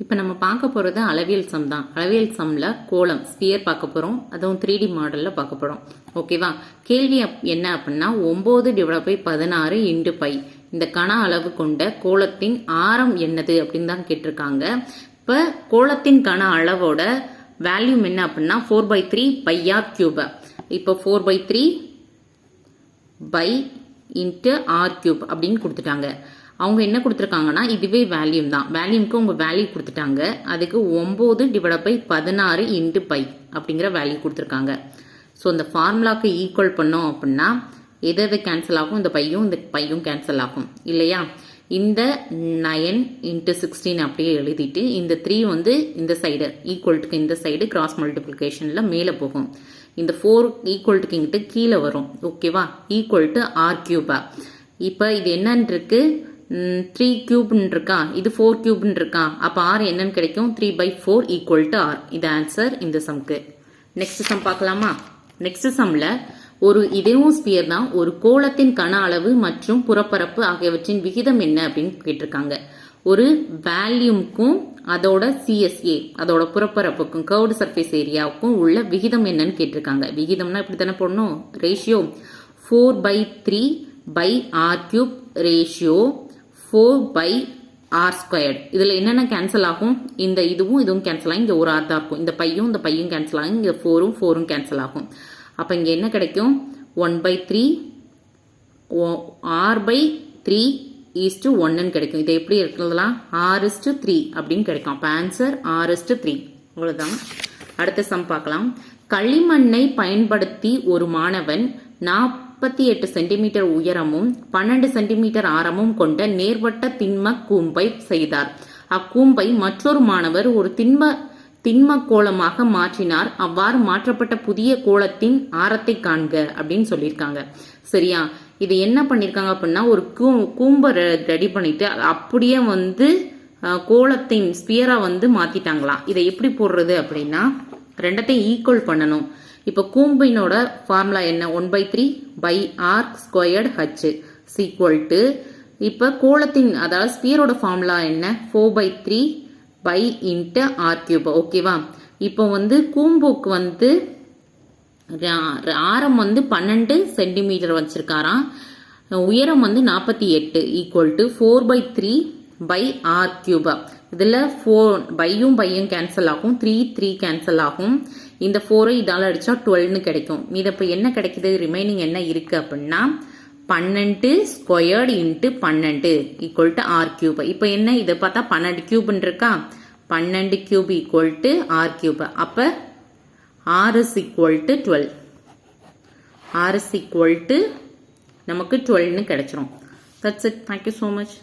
இப்போ நம்ம பார்க்க போகிறது அளவியல் சம் தான். அளவியல் சம்மில் கோலம் ஸ்பியர் பார்க்க போகிறோம் அதுவும் த்ரீ டி மாடலில் பார்க்க போகிறோம் ஓகேவா கேள்வி அப்- என்ன அப்படின்னா ஒம்பது டிவைட் பை பதினாறு இன்டு பை இந்த கன அளவு கொண்ட கோலத்தின் ஆரம் என்னது அப்படின்னு தான் கேட்டிருக்காங்க. இப்போ கோலத்தின் கன அளவோட வேல்யூம் என்ன அப்படின்னா ஃபோர் பை த்ரீ பையா கியூப இப்போ four by three pi into R cube அப்படின்னு கொடுத்துட்டாங்க. அவங்க என்ன கொடுத்துருக்காங்கன்னா இதுவே வேல்யூம் தான். வேல்யூம்க்கு உங்கள் வேல்யூ கொடுத்துட்டாங்க. அதுக்கு ஒம்பது டிவைட் பை பதினாறு இன்ட்டு பை அப்படிங்கிற வேல்யூ கொடுத்துருக்காங்க. ஸோ இந்த ஃபார்முலாவுக்கு ஈக்குவல் பண்ணோம் அப்படின்னா எது எது கேன்சல் ஆகும்? இந்த பையும் இந்த பையும் கேன்சல் ஆகும். இல்லையா? இந்த நயன் இன்ட்டு சிக்ஸ்டீன் அப்படியே எழுதிட்டு இந்த த்ரீ வந்து இந்த சைடு ஈக்குவல்ட்டுக்கு இந்த சைடு கிராஸ் மல்டிப்ளிகேஷனில் மேலே போகும். இந்த ஃபோர் ஈக்குவல்ட்டுக்கு இங்கிட்ட கீழே வரும். ஓகேவா ஈக்குவல் டு ஆர் கியூபா இப்போ இது என்னன்னு இருக்குது த்ரீ கியூப்னு இருக்கா? இது ஃபோர் கியூப்னு இருக்கா? அப்போ ஆர் என்னன்னு கிடைக்கும்? Three by four equal to R இது ஆன்சர் இந்த சம்க்கு நெக்ஸ்ட் சம் பார்க்கலாமா? நெக்ஸ்ட் சம்ல ஒரு இதுவும் ஸ்பியர் தான் ஒரு கோலத்தின் கன அளவு மற்றும் புறப்பரப்பு ஆகியவற்றின் விகிதம் என்ன அப்படின்னு கேட்டிருக்காங்க. ஒரு வேல்யூம்க்கும் அதோட சிஎஸ்ஏ அதோட புறப்பரப்புக்கும் கர்வ்டு சர்ஃபேஸ் ஏரியாவுக்கும் உள்ள விகிதம் என்னன்னு கேட்டிருக்காங்க. விகிதம்னா இப்படி தானே போடணும்? Ratio four by three pi R cube ratio four pi R squared இதில் என்னென்ன கேன்சல் ஆகும்? இந்த இதுவும் இதுவும் கேன்சல் ஆகும் இங்கே ஒரு ஆர் தான் இருக்கும். இந்த பையும் இந்த பையும் கேன்சல் ஆகும் இங்கே ஃபோரும் ஃபோரும் கேன்சல் ஆகும். அப்போ இங்கே என்ன கிடைக்கும்? One by three R by three is to ஒன்னு கிடைக்கும். இதை எப்படி இருக்கிறதுலாம்? ஆர் இஸ்டு த்ரீ அப்படின்னு கிடைக்கும். அப்போ ஆன்சர் ஆர் இஸ்டு த்ரீ அவ்வளோதான் அடுத்த சம் பார்க்கலாம். களிமண்ணை பயன்படுத்தி ஒரு மாணவன் முப்பத்தி எட்டு சென்டிமீட்டர் உயரமும் பன்னெண்டு சென்டிமீட்டர் ஆரமும் கொண்ட நேர்வட்ட திண்ம கூம்பை செய்தார். அக்கூம்பை மற்றொரு மாணவர் ஒரு திண்ம திண்ம கோலமாக மாற்றினார். அவ்வாறு மாற்றப்பட்ட புதிய கோலத்தின் ஆரத்தை காண்க அப்படின்னு சொல்லியிருக்காங்க. சரியா? இது என்ன பண்ணியிருக்காங்க அப்படின்னா ஒரு கூ கூம்பை ரெடி பண்ணிட்டு அப்படியே வந்து கோலத்தின் ஸ்பியரா வந்து மாத்திட்டாங்களாம். இதை எப்படி போடுறது அப்படின்னா ரெண்டத்தையும் ஈக்குவல் பண்ணணும். இப்போ கூம்பினோட ஃபார்முலா என்ன? One by three pi R squared H equal to இப்போ கோலத்தின் அதாவது ஸ்பியரோட ஃபார்முலா என்ன? Four by three pi into R cube ஓகேவா இப்போ வந்து கூம்புக்கு வந்து ரா- ஆரம் வந்து பன்னெண்டு சென்டிமீட்டர் வச்சுருக்காராம். உயரம் வந்து நாற்பத்தி எட்டு equal to four by three by r Cuba இதில் ஃபோர் பையும் பையும் கேன்சல் ஆகும். த்ரீ த்ரீ கேன்சல் ஆகும். இந்த ஃபோரை இதால் அடித்தா டுவெல்னு கிடைக்கும். இது இப்போ என்ன கிடைக்குது? ரிமைனிங் என்ன இருக்குது அப்படின்னா பன்னெண்டு ஸ்கொயர்டு இன்ட்டு பன்னெண்டு ஈக்குவல் டு ஆர் கியூப் இப்போ என்ன? இதை பார்த்தா பன்னெண்டு கியூப்னு இருக்கா? பன்னெண்டு cube equal to R cube அப்போ R is equal to twelve R is equal to நமக்கு டுவெல்னு கிடைச்சிரும். That's it thank you so much